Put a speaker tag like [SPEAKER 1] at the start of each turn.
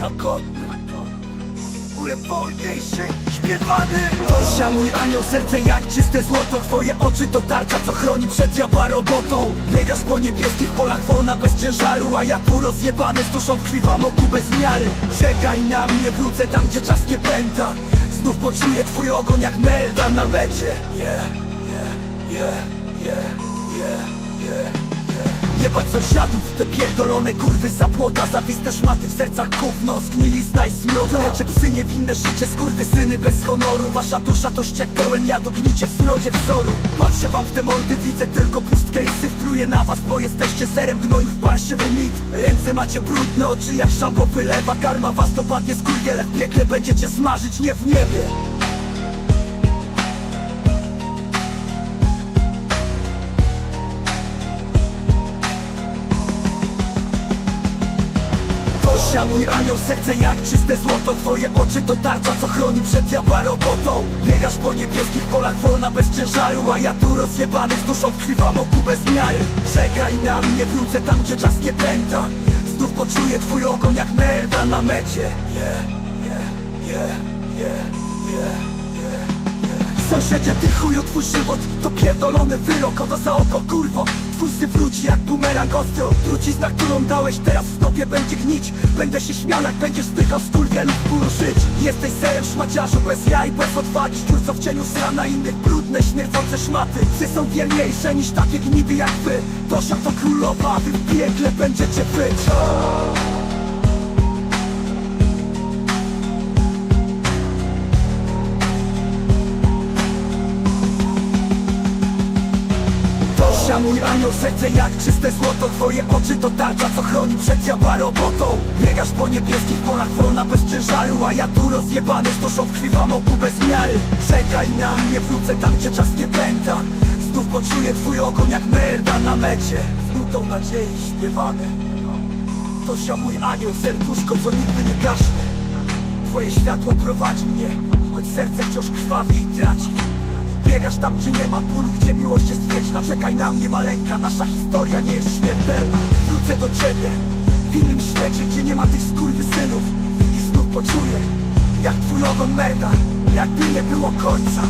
[SPEAKER 1] Hanko Byłem wolniejszy, śpiewany Tosia mój anioł, serce jak czyste złoto. Twoje oczy to tarcza, co chroni przed diabła robotą. Biegasz po niebieskich polach, wolna bez ciężaru A ja tu rozjebany z duszą krwiwam oku bez miary. Czekaj na mnie, wrócę tam, gdzie czas nie pęta. Znów poczuję twój ogon jak melda na mecie yeah, sąsiadów, te pierdolone kurwy za płota Zawiste szmaty w sercach gówno, zgnilizna i smród. Lecze psy niewinne życie, skurwy syny bez honoru. Wasza dusza to ściek pełen jadu, w srodzie wzoru. Patrzę wam w te mordy, widzę tylko pustkę i syf Pluję na was, bo jesteście serem gnoju w parszywy mit. Ręce macie brudne, oczy jak szambo wylewa. Karma was dopadnie z kurwiele, w piekle będziecie smażyć, nie w niebie Mój anioł, serce jak czyste złoto. Twoje oczy to tarcza, co chroni przed diabła robotą. Biegasz po niebieskich polach, wolna bez ciężaru A ja tu rozjebany z duszą krwiwam oku bez miary. Czekaj na mnie, wrócę tam, gdzie czas nie pęta. Znów poczuję twój ogon jak merda na mecie. Yeah, yeah, yeah, yeah, yeah, Sąsiedzie, ty chuju, twój żywot to pierdolony wyrok. Oto za oko, kurwo Twój wróci bumerang ostry Trucizna, którą dałeś teraz w stopie będzie gnić. Będę się śmiał, jak będziesz z kurwie lub poruszyć Jesteś serem szmaciarzu, bez jaj, bez odwagi. Szczur, co w cieniu sra na innych brudne, śmierdzące szmaty. Psy są wielniejsze niż takie gnidy jak wy. Tosia to królowa, wy w piekle będziecie Tosia mój anioł, serce jak czyste złoto. Twoje oczy to tarcza, co chroni przed diabła robotą. Biegasz po niebieskich polach, wolna bez ciężaru A ja tu rozjebany, z duszą w krwiwam oku bez miary. Czekaj na mnie, wrócę tam, gdzie czas nie pęta. Znów poczuję twój ogon jak merda na mecie. Z nutą nadziei śpiewany Tosia mój anioł, serduszko, co nigdy nie gaśnie. Twoje światło prowadzi mnie, choć serce wciąż krwawi i traci. Biegasz tam, gdzie nie ma bólu, gdzie miłość jest wieczna Czekaj na mnie maleńka, nasza historia nie jest śmiertelna. Wrócę do ciebie, w innym świecie, gdzie nie ma tych skurwysynów. I znów poczuję, jak twój ogon merda, jakby nie było końca